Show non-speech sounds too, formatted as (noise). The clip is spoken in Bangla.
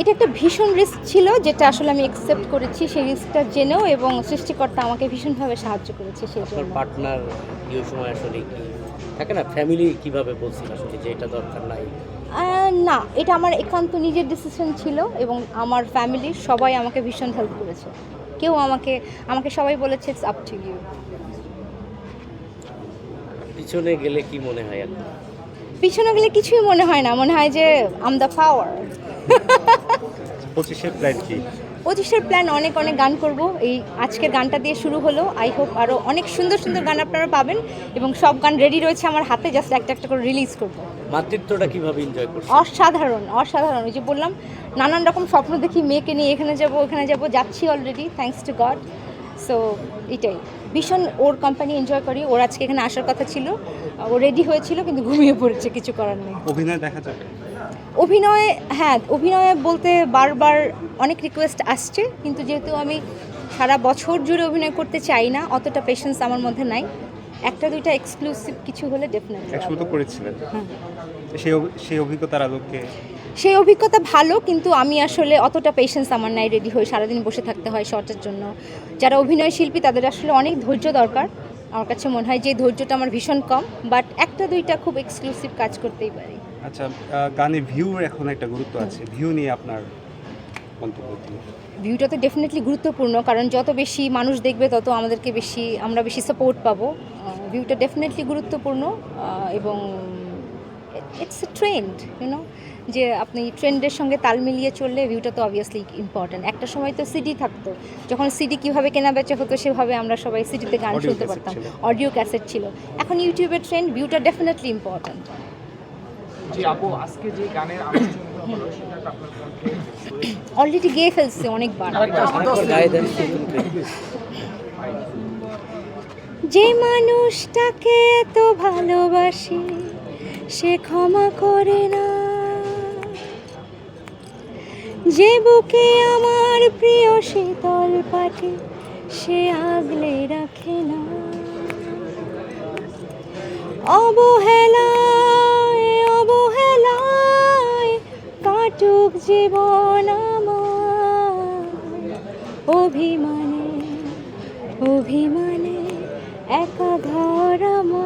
এটা একটা ভীষণ রিস্ক ছিল যেটা আসলে আমি অ্যাকসেপ্ট করেছি। সেই রিস্কটা জেনেও এবং সৃষ্টিকর্তা আমাকে ভীষণভাবে সাহায্য করেছে সেই জন্য। পার্টনার এই সময় আসলে কি থাকে না? ফ্যামিলি কীভাবে বলছিল আসলে যে এটা দরকার নাই? না এটা আমার একান্ত নিজের ডিসিশন ছিল এবং আমার ফ্যামিলির সবাই আমাকে ভীষণ হেল্প করেছে। কেউ আমাকে আমাকে সবাই বলেছে ইটস আপ টু ইউ পিছনে গেলে কি মনে হয় পিছনে গেলে কিছুই মনে হয় না। মনে হয় যে আম দ্য পাওয়ার পঁচিশের প্ল্যান কি? পঁচিশের প্ল্যান অনেক অনেক গান করব। এই আজকের গানটা দিয়ে শুরু হলো। আই হোপ আরও অনেক সুন্দর সুন্দর গান আপনারা পাবেন এবং সব গান রেডি রয়েছে আমার হাতে জাস্ট একটা একটা করে রিলিজ করব। মাতৃত্বটা কীভাবে এনজয় করছে অসাধারণ অসাধারণ। ওই যে বললাম নানান রকম স্বপ্ন দেখি মেয়েকে নিয়ে এখানে যাব ওখানে যাব যাচ্ছি already thanks to God so এটাই। ভীষণ ওর কোম্পানি এনজয় করি। ওর আজকে এখানে আসার কথা ছিল। ও রেডি হয়েছিল কিন্তু ঘুমিয়ে পড়েছে কিছু করার নেই। অভিনয় দেখা যাবে অভিনয় হ্যাঁ অভিনয় বলতে বারবার অনেক রিকোয়েস্ট আসছে কিন্তু যেহেতু আমি সারা বছর জুড়ে অভিনয় করতে চাই না অতটা পেশেন্স আমার মধ্যে নাই। একটা দুইটা এক্সক্লুসিভ কিছু হলে ডেফিনেটলি একসময় তো করেছিলেন। সেই অভি- সেই অভিজ্ঞতার আলোকে সেই অভিজ্ঞতা ভালো কিন্তু আমি আসলে অতটা পেশেন্স আমার নাই রেডি হয়ে সারাদিন বসে থাকতে হয় শর্টের জন্য। যারা অভিনয় শিল্পী তাদের আসলে অনেক ধৈর্য দরকার। আমার কাছে মনে হয় যে ধৈর্যটা আমার ভীষণ কম বাট একটা দুইটা খুব এক্সক্লুসিভ কাজ করতেই পারি। আচ্ছা গানে ভিউর এখন একটা গুরুত্ব আছে। ভিউ নিয়ে আপনার ভিউটা তো ডেফিনেটলি গুরুত্বপূর্ণ কারণ যত বেশি মানুষ দেখবে তত আমাদেরকে বেশি আমরা বেশি সাপোর্ট পাবো। ভিউটা ডেফিনেটলি গুরুত্বপূর্ণ এবং ইটস এ ট্রেন্ড ইউনো যে আপনি ট্রেন্ডের সঙ্গে তাল মিলিয়ে চললে ভিউটা তো অবভিয়াসলি ইম্পর্ট্যান্ট একটা সময় তো সিডি থাকতো। যখন সিডি কীভাবে কেনা বেচা হতো সেভাবে আমরা সবাই সিডিতে গান শুনতে পারতাম। অডিও ক্যাসেট ছিল। এখন ইউটিউবের ট্রেন্ড ভিউটা ডেফিনেটলি ইম্পর্ট্যান্ট আজকে যে গানের হলো সেটা আপনার অলরেডি (coughs) গেয়ে ফেলছে অনেকবার। যে মানুষটাকে এত ভালোবাসি সে ক্ষমা করে না। যে বুকে আমার প্রিয় শীতল পাটি সে আগলে রাখে না। অবহেলায় অবহেলায় কাটুক জীবন আমার। অভিমানে অভিমানে একা ঘর আমার